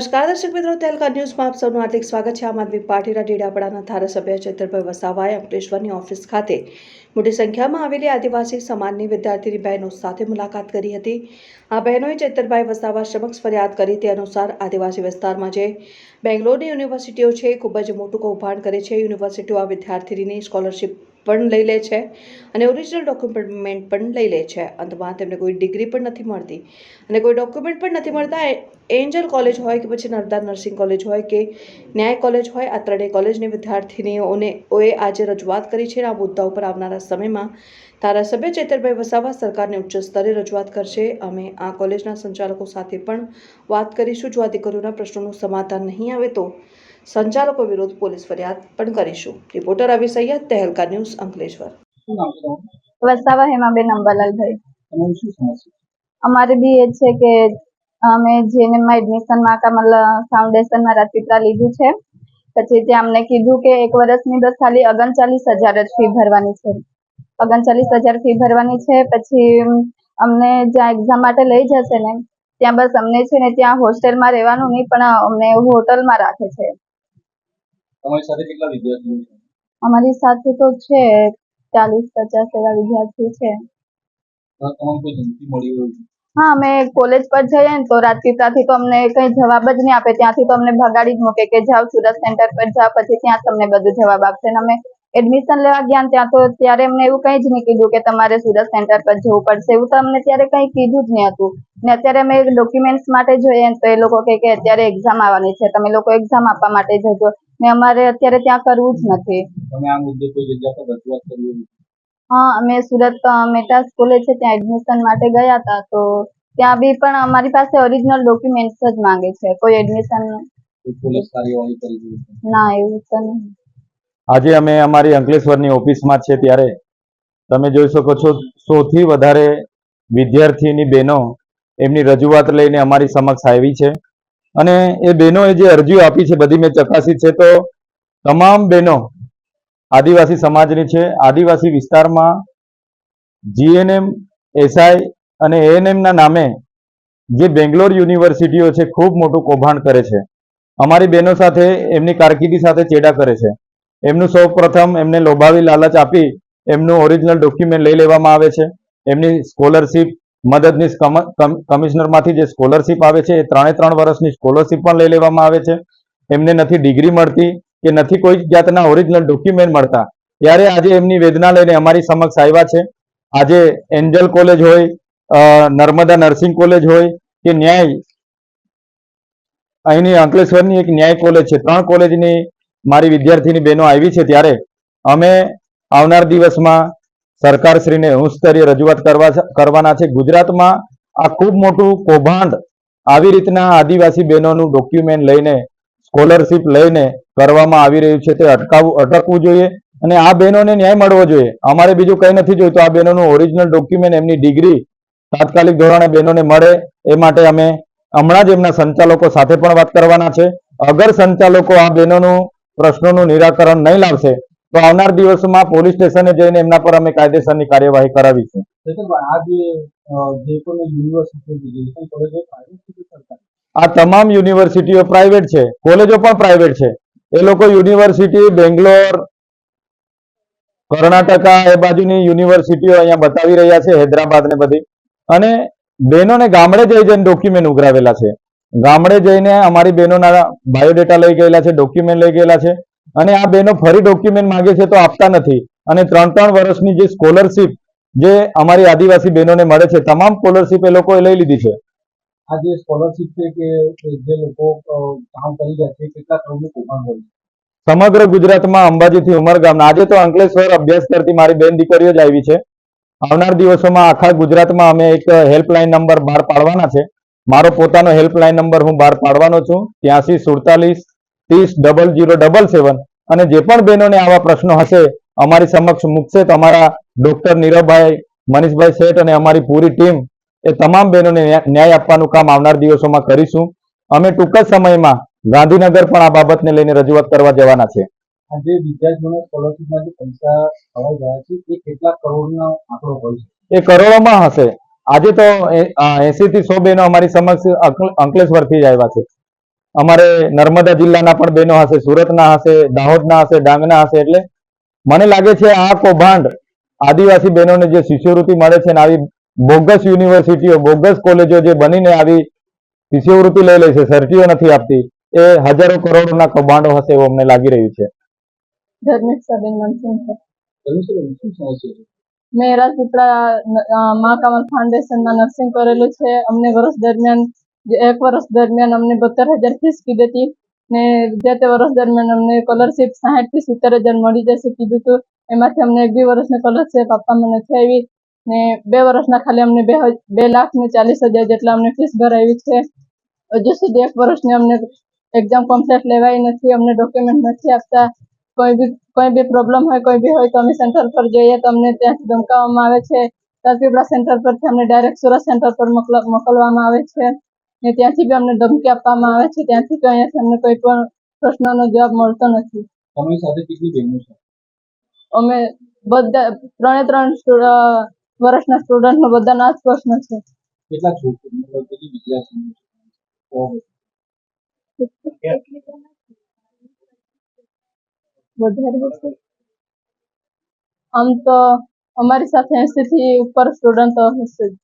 નમસ્કાર, દર્શક મિત્રો, તેલકા ન્યૂઝમાં આપ સૌનું હાર્દિક સ્વાગત છે. આમ આદમી પાર્ટીના ડેડાપડાના ધારાસભ્ય ચેતરભાઈ વસાવાએ અંકલેશ્વરની ઓફિસ ખાતે મોટી સંખ્યામાં આવેલી આદિવાસી સમાજની વિદ્યાર્થીની બહેનો સાથે મુલાકાત કરી હતી. આ બહેનોએ ચેતરભાઈ વસાવા સમક્ષ ફરિયાદ કરી તે અનુસાર આદિવાસી વિસ્તારમાં જે બેંગ્લોરની યુનિવર્સિટીઓ છે ખૂબ જ મોટું કૌભાંડ કરે છે. યુનિવર્સિટીઓ આ વિદ્યાર્થીની સ્કોલરશિપ પણ લઈ લે છે અને ઓરિજિનલ ડોક્યુમેન્ટ પણ લઈ લે છે. અંતમાં તેમને કોઈ ડિગ્રી પણ નથી મળતી અને કોઈ ડોક્યુમેન્ટ પણ નથી મળતા. એન્જલ કોલેજ હોય કે પછી નર્મદા નર્સિંગ કોલેજ હોય કે ન્યાય કોલેજ હોય, આ ત્રણેય કોલેજની વિદ્યાર્થીનીઓને ઓએ આજે રજૂઆત કરી છે આ મુદ્દા ઉપર આવનારા સમયમાં ધારાસભ્ય ચેતરભાઈ વસાવા સરકારને ઉચ્ચ સ્તરે રજૂઆત કરશે. અમે આ કોલેજના સંચાલકો સાથે પણ વાત કરીશું. જો આ દીકરીઓના પ્રશ્નોનું સમાધાન નહીં આવે તો સંચાલકો વિરુદ્ધ પોલીસ ફરિયાદ પણ કરીશું. Reporter Abhi Saiyad Tehelka news Ankleshwar. Vasava Hemaben Ambalalbhai. અમારે બી એ છે કે અમે જેને એડમિશન માટે મતલબ ફાઉન્ડેશનમાં રાજપીપળા લીધું છે. પછી ત્યાં અમને કીધું કે એક વર્ષની બસ ખાલી ઓગણચાલીસ હજાર જ ફી ભરવાની છે. ઓગણચાલીસ હજાર ફી ભરવાની છે પછી અમને જ્યાં એક્ઝામ માટે લઈ જશે ને ત્યાં બસ અમને છે ને ત્યાં હોસ્ટેલમાં રહેવાનું નહીં પણ અમને હોટલમાં રાખે છે. તમારી સાથે કેટલા વિદ્યાર્થીઓ છે? અમારી સાથે તો છે ચાલીસ પચાસ એવા વિદ્યાર્થી છે. તો તમને કોઈ ધમકી મળી હોય હા અમે કોલેજ પર જઈએ ને તો રાજપીપળાથી તો અમને કઈ જવાબ જ નહીં આપે. ત્યાંથી તો અમને ભગાડી જ મૂકે કે જાઓ સુરત સેન્ટર પર જાઓ પછી ત્યાં તમને બધું જવાબ આપશે. ને અમે એડમિશન લેવા ગયા ત્યાં તો ત્યારે અમને એવું કંઈ જ નહીં કીધું કે તમારે સુરત સેન્ટર પર જવું પડશે. એવું તો અમને ત્યારે કંઈ કીધું જ નહીં હતું. ને અત્યારે અમે ડોક્યુમેન્ટ્સ માટે જોઈએ ને તો એ લોકો કહે કે અત્યારે એક્ઝામ આવવાની છે. તમે લોકો એક્ઝામ આપવા માટે જજો. ને અમારે અત્યારે ત્યાં કરવું જ નથી. તમે આ મુદ્દે કોઈ જગ્યા પર રજૂઆત કરી હોય? હા અમે સુરત મેટા સ્કૂલે છે ત્યાં એડમિશન માટે ગયા હતા. તો ત્યાં બી પણ અમારી પાસે ઓરિજિનલ ડોક્યુમેન્ટ્સ જ માંગે છે. કોઈ એડમિશન ના એવું તો નહીં. આજે અમે અમારી અંકલેશ્વરની ઓફિસમાં છે ત્યારે. તમે જોઈ શકો છો સૌથી વધારે વિદ્યાર્થીની બહેનો એમની રજૂઆત લઈને અમારી સમક્ષ આવી છે. અને એ બહેનોએ જે અરજીઓ આપી છે, બધી મેં ચકાસી છે. તો તમામ બહેનો આદિવાસી સમાજની છે. આદિવાસી વિસ્તારમાં જીએનએમ, એસઆઈ અને એએનએમના નામે જે બેંગ્લોર યુનિવર્સિટીઓ છે, ખૂબ મોટું કૌભાંડ કરે છે. અમારી બહેનો સાથે એમની કારકિર્દી સાથે ચેડા કરે છે. એમનું સૌ પ્રથમ એમને લોભાવી લાલચ આપી એમનું ઓરિજિનલ ડોક્યુમેન્ટ લઈ લેવામાં આવે છે. એમની સ્કોલરશિપ મદદનીશ કમ- કમ- કમિશનરમાંથી જે સ્કોલરશિપ આવે છે, એ ત્રણે ત્રણ વર્ષની સ્કોલરશિપ પણ લઈ લેવામાં આવે છે. એમને નથી ડિગ્રી મળતી કે નથી કોઈ જાતના ઓરિજિનલ ડોક્યુમેન્ટ મળતા. ત્યારે આજે એમની વેદના લઈને અમારી સમક્ષ આવ્યા છે. આજે એન્જલ કોલેજ હોય નર્મદા નર્સિંગ કોલેજ હોય, કે ન્યાય, અહીંની અંકલેશ્વરની એક ન્યાય કોલેજ છે. ત્રણ કોલેજની મારી વિદ્યાર્થીની બહેનો આવી છે ત્યારે. અમે આવનાર દિવસમાં સરકારશ્રીને ઉચ્ચ સ્તરીય રજૂઆત કરવા કરવાના છે. ગુજરાતમાં આ ખૂબ મોટું કૌભાંડ આવી રીતના આદિવાસી બહેનોનું ડોક્યુમેન્ટ લઈને સ્કોલરશિપ લઈને કરવામાં આવી રહ્યું છે. તે અટકાવવું અટકવું જોઈએ અને આ બહેનોને ન્યાય મળવો જોઈએ. અમારે બીજું કંઈ નથી જોઈતું. આ બહેનોનું ઓરિજિનલ ડોક્યુમેન્ટ એમની ડિગ્રી તાત્કાલિક ધોરણે બહેનોને મળે એ માટે અમે હમણાં જ એમના સંચાલકો સાથે પણ વાત કરવાના છે. અગર સંચાલકો આ બહેનોનું પ્રશ્નોનું નિરાકરણ નહીં લાવશે તો આવનાર દિવસોમાં પોલીસ સ્ટેશને જઈને એમના પર અમે કાયદેસરની કાર્યવાહી કરાવીશું આ તમામ યુનિવર્સિટીઓ પ્રાઇવેટ છે. કોલેજો પણ પ્રાઇવેટ છે. એ લોકો યુનિવર્સિટી બેંગ્લોર કર્ણાટકા એ બાજુની યુનિવર્સિટીઓ અહીંયા બતાવી રહ્યા છે હૈદરાબાદ ને બધી. અને બહેનોને ગામડે જઈ જઈને ડોક્યુમેન્ટ ઉઘરાવેલા છે. ગામડે જઈને અમારી બહેનોના બાયોડેટા લઈ ગયેલા છે ડોક્યુમેન્ટ લઈ ગયેલા છે. અને આ બહેનો ફરી ડોક્યુમેન્ટ માંગે છે તો આપતા નથી. અને ત્રણ ત્રણ વર્ષની જે સ્કોલરશીપ જે અમારી આદિવાસી બહેનોને મળે છે તમામ સ્કોલરશીપ એ લોકોએ લઈ લીધી છે. આ જે સ્કોલરશીપ છે કે જે લોકો કામ કરી રહ્યા છે કેટલા કરોડનું કૌભાંડ હોય સમગ્ર ગુજરાતમાં અંબાજીથી ઉમરગામના આજે તો અંકલેશ્વર અભ્યાસ કરતી મારી બેન દીકરીઓ જ આવી છે. આવનાર દિવસોમાં આખા ગુજરાતમાં અમે એક હેલ્પલાઇન નંબર બહાર પાડવાના છે. મારો પોતાનો હેલ્પલાઇન નંબર હું બહાર પાડવાનો છું. ત્યાંસી સુડતાલીસ ત્રીસ ડબલ જીરો ડબલ સેવન અને જે પણ બહેનોને આવા પ્રશ્નો હશે અમારી સમક્ષ મૂકશે તો અમારા ડોક્ટર નીરવભાઈ મનીષભાઈ શેઠ અને અમારી પૂરી ટીમ એ તમામ બહેનોને ન્યાય આપવાનું કામ આવનાર દિવસોમાં કરીશું. અમે ટૂંક જ સમયમાં ગાંધીનગર પણ આ બાબતને લઈને રજૂઆત કરવા જવાના છે. જે વિદ્યાર્થીઓને સ્કોલરશિપના જે પૈસા છે એ કેટલા કરોડનો આંકડો હોય છે. એ કરોડોમાં હશે. આજે તો એસી થી સો બહેનો અમારી સમક્ષ અંકલ- અંકલેશ્વરથી જ આવ્યા છે. અમારે નર્મદા જિલ્લાના પણ બહેનો હશે સુરતના હશે દાહોદના હશે ડાંગના હશે એટલે મને લાગે છે આ કૌભાંડ આદિવાસી બહેનોને જે શિષ્યવૃત્તિ મળે છે ને આવી બોગસ યુનિવર્સિટીઓ બોગસ કોલેજો જે બનીને આવી શિષ્યવૃત્તિ લઈ લે છે સર્ટીઓ નથી આપતી એ હજારો કરોડોના કૌભાંડો હશે એવું અમને લાગી રહ્યું છે. મેં રાજપીપળા મા કમલ ફાઉન્ડેશનમાં નર્સિંગ કરેલું છે. અમને વર્ષ દરમિયાન એક વર્ષ દરમિયાન અમને બોતેર હજાર ફીસ કીધી હતી ને જે તે વર્ષ દરમિયાન અમને સ્કોલરશીપ સાહીઠથી સિત્તેર હજાર મળી જશે કીધું હતું. એમાંથી અમને એક બે વર્ષની સ્કોલરશીપ આપવામાં નથી આવી ને બે વર્ષના ખાલી અમને બે બે લાખ ને ચાલીસ હજાર જેટલા અમને ફીસ ભરાવી છે. હજુ સુધી એક વર્ષની અમને એક્ઝામ કમ્પ્લીટ લેવાઈ નથી, અમને ડોક્યુમેન્ટ નથી આપતા. કોઈ બી કોઈ બી પ્રોબ્લેમ હોય, કોઈ બી હોય તો અમે સેન્ટર પર જઈએ તો અમને ત્યાંથી ધમકાવવામાં આવે છે. રાજપીપળા સેન્ટર પરથી અમને ડાયરેક્ટ સુરત સેન્ટર પર મોકલ- મોકલવામાં આવે છે. ને ત્યાંથી બી અમને ધમકી આપવામાં આવે છે. ત્યાંથી અહીંયાથી અમને કોઈ પણ પ્રશ્નનો જવાબ મળતો નથી. તમારી સાથે કેટલી બહેનો છે? અમે બધા ત્રણે ત્રણ વર્ષના સ્ટુડન્ટનો બધાના આ પ્રશ્ન છે. કેટલા છોકરા? કેટલી વિદ્યાર્થીઓ આમ તો અમારી સાથે એસી થી ઉપર સ્ટુડન્ટ હશે જ.